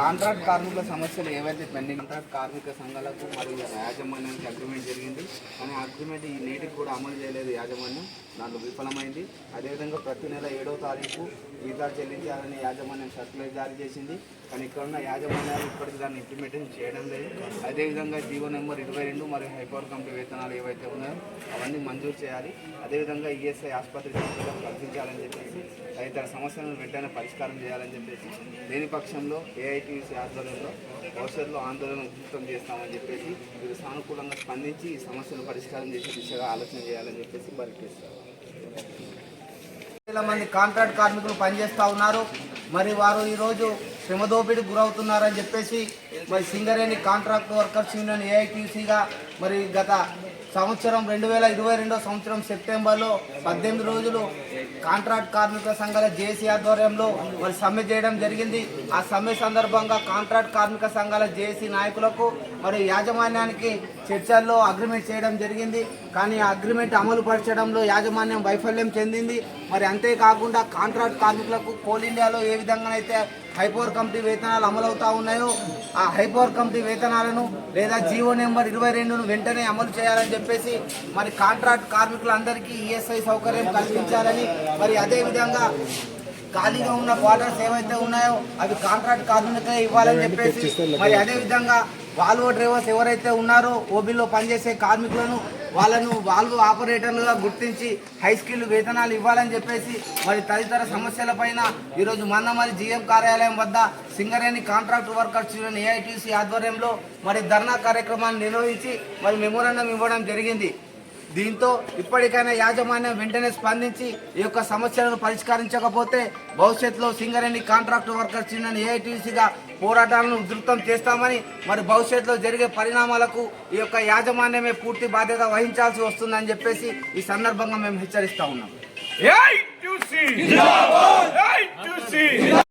Contract కార్మికుల సమస్యలు ఏవైతే పెండింగ్ కాంట్రాక్ట్ కార్మిక సంఘాలకు మరియు యాజమాన్యానికి అగ్రిమెంట్ జరిగింది. కానీ అగ్రిమెంట్ ఈ నేటికి కూడా అమలు చేయలేదు యాజమాన్యం. దాంట్లో విఫలమైంది. అదేవిధంగా ప్రతి నెల ఏడవ తారీఖు జీతాలు చెల్లించాలని యాజమాన్యం సర్కులర్ జారీ చేసింది. కానీ ఇక్కడ ఉన్న యాజమాన్యాలు ఇప్పటికి దాన్ని ఇంప్లిమెంటేషన్ చేయడం లేదు. అదేవిధంగా జీవో నెంబర్ ఇరవై రెండు మరియు హైపవర్ కమిటీ వేతనాలు ఏవైతే ఉన్నాయో అవన్నీ మంజూరు చేయాలి. అదేవిధంగా ఈఎస్ఐ ఆసుపత్రి సౌకర్యాలు కల్పించాలని చెప్పేసి తదితర సమస్యలను వెంటనే పరిష్కారం చేయాలని చెప్పేసి లేని పక్షంలో ఏఐటీసీ ఆధ్వర్యంలో భవిష్యత్తులో ఆందోళన ఉధృతం చేస్తామని చెప్పేసి వీరు సానుకూలంగా స్పందించి ఈ సమస్యను పరిష్కారం చేసే దిశగా ఆలోచన చేయాలని చెప్పేసి బరికిస్తారు వేల మంది కాంట్రాక్ట్ కార్మికులు పనిచేస్తూ ఉన్నారు. మరి వారు ఈరోజు శ్రమదోపిడి గురవుతున్నారని చెప్పేసి మరి సింగరేణి కాంట్రాక్ట్ వర్కర్స్ యూనియన్ ఏఐటీసీగా మరి గత సంవత్సరం రెండు వేల ఇరవై రెండో సంవత్సరం సెప్టెంబర్లో పద్దెనిమిది రోజులు కాంట్రాక్ట్ కార్మికుల సంఘాల జేసీ ఆధ్వర్యంలో మరి సమ్మె చేయడం జరిగింది. ఆ సమ్మె సందర్భంగా కాంట్రాక్ట్ కార్మిక సంఘాల జేసీ నాయకులకు మరి యాజమాన్యానికి చర్చల్లో అగ్రిమెంట్ చేయడం జరిగింది. కానీ ఆ అగ్రిమెంట్ అమలు పరచడంలో యాజమాన్యం వైఫల్యం చెందింది. మరి అంతేకాకుండా కాంట్రాక్ట్ కార్మికులకు కోల్ ఇండియాలో ఏ విధంగానైతే హైపవర్ కమిటీ వేతనాలు అమలవుతా ఉన్నాయో ఆ హైపవర్ కమిటీ వేతనాలను లేదా జీవో నెంబర్ ఇరవై రెండును వెంటనే అమలు చేయాలని చెప్పేసి మరి కాంట్రాక్ట్ కార్మికులందరికీ ఈఎస్ఐ సౌకర్యం కల్పించాలని మరి అదేవిధంగా ఖాళీగా ఉన్న క్వార్టర్స్ ఏవైతే ఉన్నాయో అవి కాంట్రాక్ట్ కార్మికులకే ఇవ్వాలని చెప్పేసి మరి అదేవిధంగా వాల్వో డ్రైవర్స్ ఎవరైతే ఉన్నారో ఓబీలో పనిచేసే కార్మికులను వాళ్ళను వాల్వో ఆపరేటర్లుగా గుర్తించి హై స్కిల్ వేతనాలు ఇవ్వాలని చెప్పేసి మరి తదితర సమస్యలపైన ఈరోజు మందమరి జీఎం కార్యాలయం వద్ద Singareni contract workers union AITC ఆధ్వర్యంలో మరి ధర్నా కార్యక్రమాన్ని నిర్వహించి మరి మెమోరాండం ఇవ్వడం జరిగింది. దీంతో ఇప్పటికైనా యాజమాన్యం వెంటనే స్పందించి ఈ యొక్క సమస్యలను పరిష్కరించకపోతే భవిష్యత్తులో సింగరేణి కాంట్రాక్ట్ వర్కర్స్ యూనియన్ ఏఐటీసీగా పోరాటాలను ఉధృతం చేస్తామని మరి భవిష్యత్తులో జరిగే పరిణామాలకు ఈ యొక్క యాజమాన్యమే పూర్తి బాధ్యత వహించాల్సి వస్తుందని చెప్పేసి ఈ సందర్భంగా మేము హెచ్చరిస్తా ఉన్నాం.